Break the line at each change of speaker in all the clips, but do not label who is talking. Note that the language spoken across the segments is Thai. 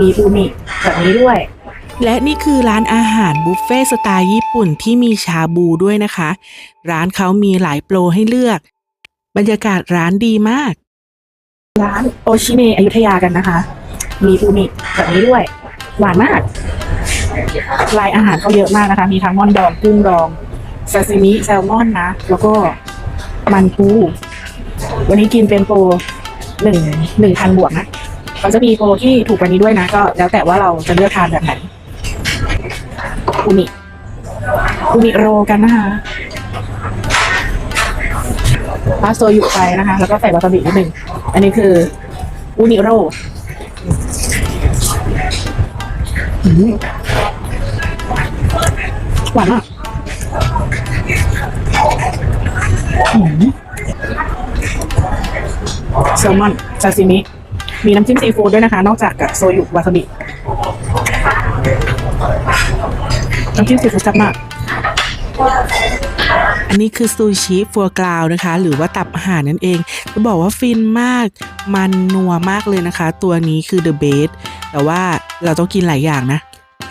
มีอูนิแบบนี้ด้วย
และนี่คือร้านอาหารบุฟเฟ่ต์สไตล์ญี่ปุ่นที่มีชาบูด้วยนะคะ ร้านเขามีหลายโปรให้เลือก บรรยากาศร้านดีมาก
ร้านโอชิเมอยุธยากันนะคะ มีอูนิแบบนี้ด้วย หวานมาก ลายอาหารเขาเยอะมากนะคะ มีทั้งม่อนดองกุ้งดองซาซิมิแซลมอนนะ แล้วก็มันปู วันนี้กินเป็นโปรหนึ่งหนึ่งพันบวกนะ เขาจะมีโปรที่ถูกกว่านี้ด้วยนะ ก็แล้วแต่ว่าเราจะเลือกทานแบบไหนอูนิอูนิโรกันนะคะปาโซยุไปนะคะ แล้วก็ใส่วาซาบินิดหนึ่ง อันนี้คืออูนิโรหวานมากอืมแซลมอนซาซิมิ มีน้ำจิ้มซีฟู้ดด้วยนะคะ นอกจากกับโซยุวาซาบิน้ำจิ้มซีฟู้ดแซ่บมาก
อันนี้คือซูชิฟัวกราวนะคะ หรือว่าตับห่านนั่นเอง จะบอกว่าฟินมาก มันนัวมากเลยนะคะ ตัวนี้คือ The Best แต่ว่าเราต้องกินหลายอย่างนะ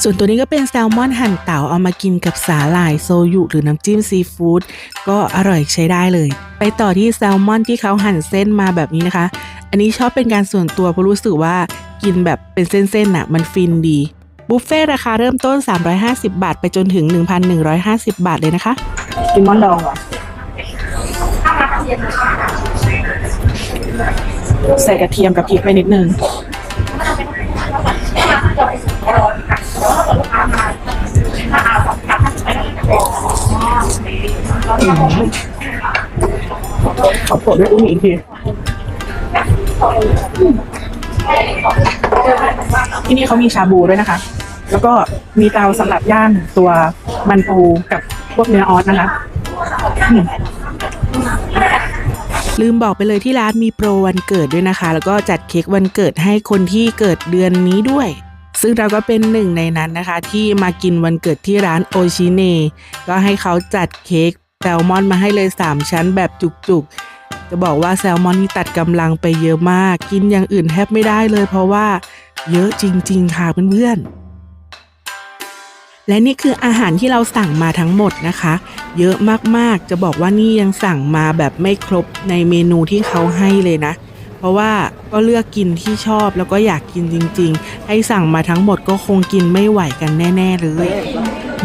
ส่วนตัวนี้ก็เป็นแซลมอนหั่นเต่าเอามากินกับสาหร่ายโซยุหรือน้ำจิ้มซีฟู้ดก็อร่อยใช้ได้เลย ไปต่อที่แซลมอนที่เขาหั่นเส้นมาแบบนี้นะคะ อันนี้ชอบเป็นการส่วนตัวเพราะรู้สึกว่ากินแบบเป็นเส้นๆน่ะมันฟินดีบุฟเฟ่ราคาเริ่มต้น 350 บาท ไปจนถึง 1,150 บาทเลยนะคะ
กินมอนดองเหรอใส่กระเทียมกับพริกไปนิดนึงขอโปะด้วยอุ้งอีกที ที่นี่เขามีชาบูด้วยนะคะ แล้วก็มีเตาสำหรับย่างตัวมันปูกับพวกเนื้อออสนะคะอืม
ลืมบอกไปเลยที่ร้านมีโปรวันเกิดด้วยนะคะ แล้วก็จัดเค้กวันเกิดให้คนที่เกิดเดือนนี้ด้วย ซึ่งเราก็เป็นหนึ่งในนั้นนะคะ ที่มากินวันเกิดที่ร้านโอชิเนก็ให้เขาจัดเค้กแซลมอนมาให้เลย 3 ชั้นแบบจุกๆ จะบอกว่าแซลมอนนี่ตัดกำลังไปเยอะมาก กินอย่างอื่นแทบไม่ได้เลยเพราะว่าเยอะจริง ๆ ค่ะเพื่อนๆ และนี่คืออาหารที่เราสั่งมาทั้งหมดนะคะ เยอะมากๆ จะบอกว่านี่ยังสั่งมาแบบไม่ครบในเมนูที่เขาให้เลยนะ ราะว่าก็เลือกกินที่ชอบแล้วก็อยากกินจริงๆ ให้สั่งมาทั้งหมดก็คงกินไม่ไหวกันแน่ ๆ เลย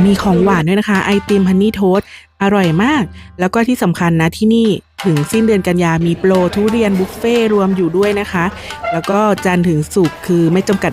มีของหวานด้วยนะคะ ไอติมฮันนี่โทสอร่อยมาก แล้วก็ที่สำคัญนะที่นี่ถึงสิ้นเดือนกันยามีโปรทุเรียนบุฟเฟ่รวมอยู่ด้วยนะคะ แล้วก็จันถึงสุกคือไม่จำกัด